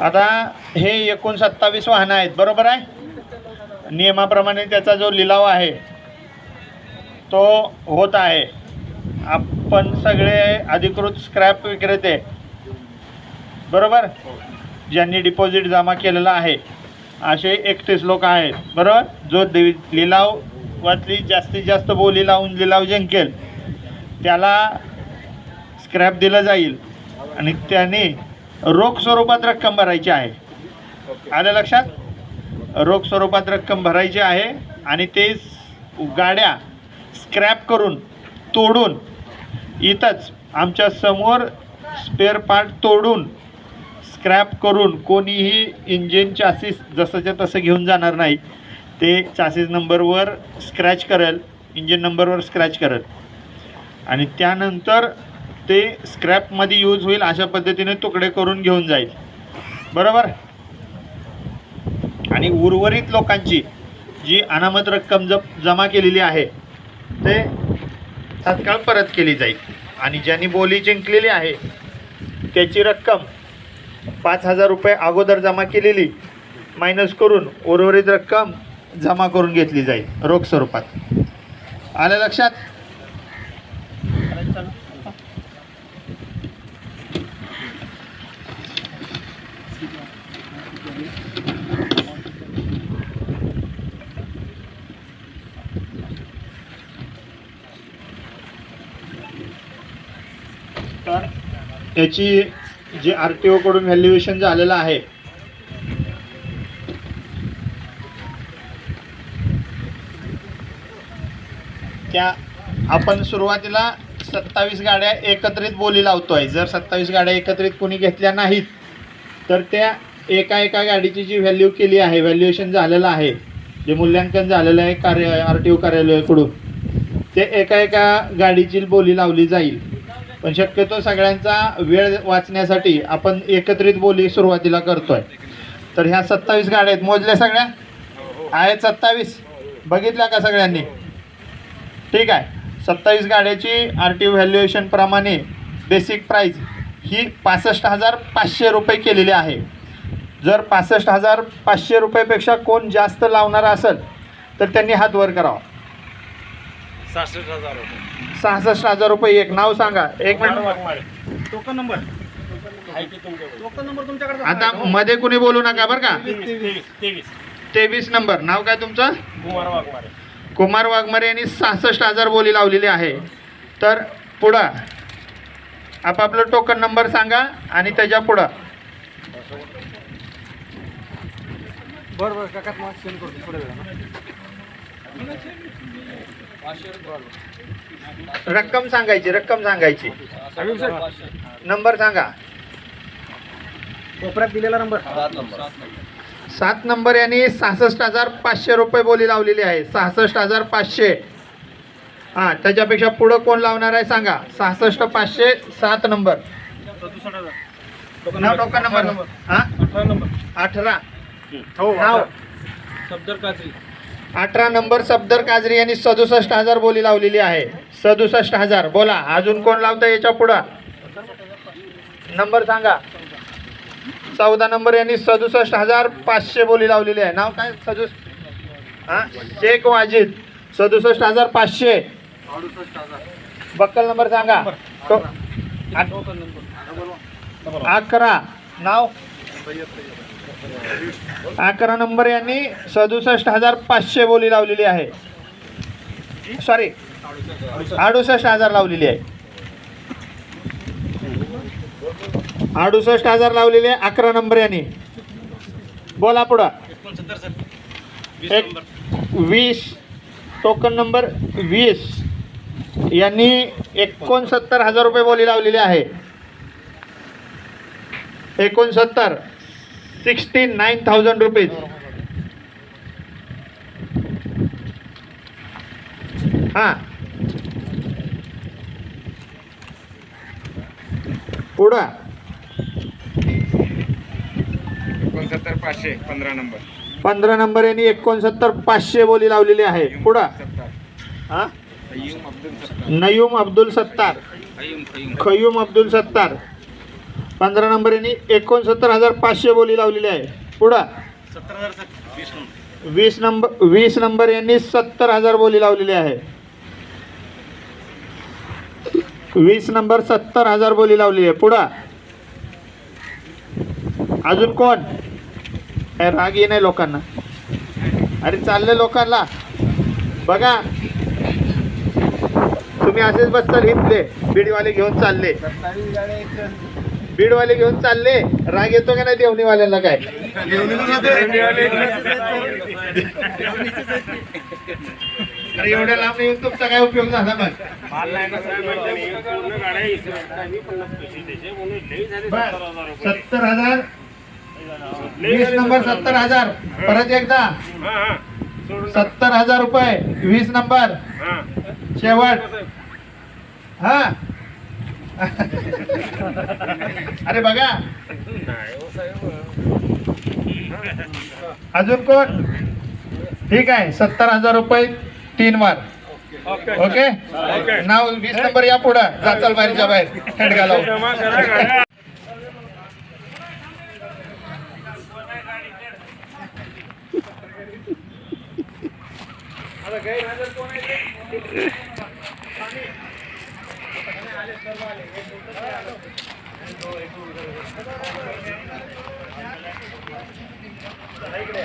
आता हे एकूण सत्तावीस वाहनं आहेत बरोबर आहे? नियमाप्रमाणे त्याचा जो लिलाव आहे तो होत आहे. आपण सगळे अधिकृत स्क्रॅप विक्रेते. बरोबर? हो. ज्यांनी डिपॉझिट जमा केलेलं आहे. असे एकतीस लोक आहेत. बरोबर? जो दि लिलाव वाचली जास्तीत जास्त बोली लावून लिलाव जिंकेल. त्याला स्क्रॅप दिलं जाईल. आणि त्याने रोख स्वरूपात रक्कम भरायची आहे. आलं लक्षात? रोख स्वरूपात रक्कम भरायची आहे आणि ते गाड्या स्क्रॅप करून तोडून इथंच आमच्यासमोर स्पेअर पार्ट तोडून स्क्रॅप करून कोणीही इंजिन चासीस जसंच्या तसं घेऊन जाणार नाही. ते चासीस नंबरवर स्क्रॅच करेल इंजिन नंबरवर स्क्रॅच करेल. आणि त्यानंतर ते स्क्रॅपमध्ये यूज होईल अशा पद्धतीने तुकडे करून घेऊन जाईल. बरोबर? आणि उर्वरित लोकांची जी अनामत रक्कम जप जमा केलेली आहे ते तात्काळ परत केली जाईल. आणि ज्यांनी बोली जिंकलेली आहे त्याची रक्कम पाच हजार रुपये अगोदर जमा केलेली मायनस करून उर्वरित रक्कम जमा करून घेतली जाईल रोख स्वरूपात. आलं लक्षात? तर याची जे आर टी ओकडून व्हॅल्युएशन झालेलं आहे. त्या आपण सुरुवातीला सत्तावीस गाड्या एकत्रित बोली लावतोय. जर सत्तावीस गाड्या एकत्रित कोणी घेतल्या नाहीत तर त्या एका एका गाडीची जी व्हॅल्यू केली आहे व्हॅल्युएशन झालेलं आहे जे मूल्यांकन झालेलं आहे कार्य आर टी ओ कार्यालयाकडून ते एका एका गाडीची बोली लावली जाईल. पण शक्यतो सगळ्यांचा वेळ वाचण्यासाठी आपण एकत्रित बोली सुरुवातीला करतोय. तर ह्या सत्तावीस गाड्या आहेत. मोजल्या सगळ्या? आहेत सत्तावीस? बघितल्या का सगळ्यांनी? ठीक आहे. सत्तावीस गाड्याची आर टी व्हॅल्युएशनप्रमाणे बेसिक प्राईज ही पासष्ट हजार पाचशे रुपये केलेली आहे. जर पासष्ट हजार पाचशे रुपयेपेक्षा कोण जास्त लावणार असेल तर त्यांनी हात वर करावा. सहासष्ट हजार रुपये सहासष्ट हजार रुपये एक. नाव सांगा. एक minute. Token number. Token number तुमच्याकडे आता मध्ये कुणी बोलू नका बरं का? तेवीस तेवीस तेवीस. नंबर. नाव काय तुमचं? कुमार वाघमारे. कुमार वाघमारे यांनी सहासष्ट हजार बोली लावलेली आहे. तर पुढं. आपापलं टोकन नंबर सांगा आणि त्याच्या पुढं. बरं बरं काकात मग सेंड करतो. थोड्या वेळा रक्कम सांगायची रक्कम सांगायची. नंबर सांगा. कोपऱ्यात दिलेला नंबर. सात नंबर. यांनी सहासष्ट हजार पाचशे रुपये बोली लावलेली आहे. सहासष्ट हजार पाचशे. हां त्याच्यापेक्षा पुढं कोण लावणार आहे सांगा. सहासष्ट पाचशे सात नंबर. नाव नंबर. हां? अठरा नंबर. अठरा. हो नाव. सफदर कात्री अठरा नंबर सफदर काजरी यांनी सदुसष्ट हजार बोली लावलेली आहे. सदुसष्ट हजार. बोला अजून कोण लावतं याच्या पुढं? नंबर सांगा. चौदा नंबर यांनी सदुसष्ट हजार पाचशे बोली लावलेली आहे. नाव काय? सदुस हां? शेख वाजिद. सदुसष्ट हजार पाचशे. बक्कल नंबर सांगा. अकरा. नाव? अकरा नंबर यांनी सदुसष्ट हजार पाचशे बोली लावलेली आहे. सॉरी अडुसष्ट हजार लावलेली आहे. अडुसष्ट हजार लावलेली आहे अकरा नंबर यांनी. बोला पुढं. एक वीस टोकन नंबर वीस यांनी एकोणसत्तर हजार रुपये बोली लावलेली आहे. एकोणसत्तर. Sixty nine thousand rupees. हां. पुढं एकोणसत्तर पाचशे पंधरा नंबर. पंधरा नंबर यांनी एकोणसत्तर पाचशे बोली लावलेली आहे. पुढं हा? अय्यूम अब्दुल सत्तार. नयूम अब्दुल सत्तार. खयूम अब्दुल सत्तार. पंधरा नंबर यांनी एकोणसत्तर हजार पाचशे बोली लावलेली आहे. पुढा. वीस नंबर वीस नंबर यांनी सत्तर हजार बोली लावलेली आहे. वीस नंबर सत्तर हजार बोली लावली आहे. पुढा. अजून कोण? राग ये नाही लोकांना. अरे चालले लोकांना. बघा. तुम्ही असेच बसताल हिंदले बिडीवाले घेऊन चालले. बीडवाले घेऊन चालले. राग येतो का नाही देवणीवाल्यांना काय? एवढ्या लांब येऊन तुमचा काय उपयोग झाला मग? नाही सत्तर हजार. रुपये वीस नंबर सत्तर हजार. परत एकदा. सत्तर हजार रुपये. वीस नंबर. शेवट. हा. अरे बघा. अजून कोण? ठीक आहे सत्तर हजार रुपये तीन वार. ओके? नाव वीस नंबर या पुढे. जाचल बाहेरच्या बाहेर. हेड घालाव. ಹೇಗಿದೆ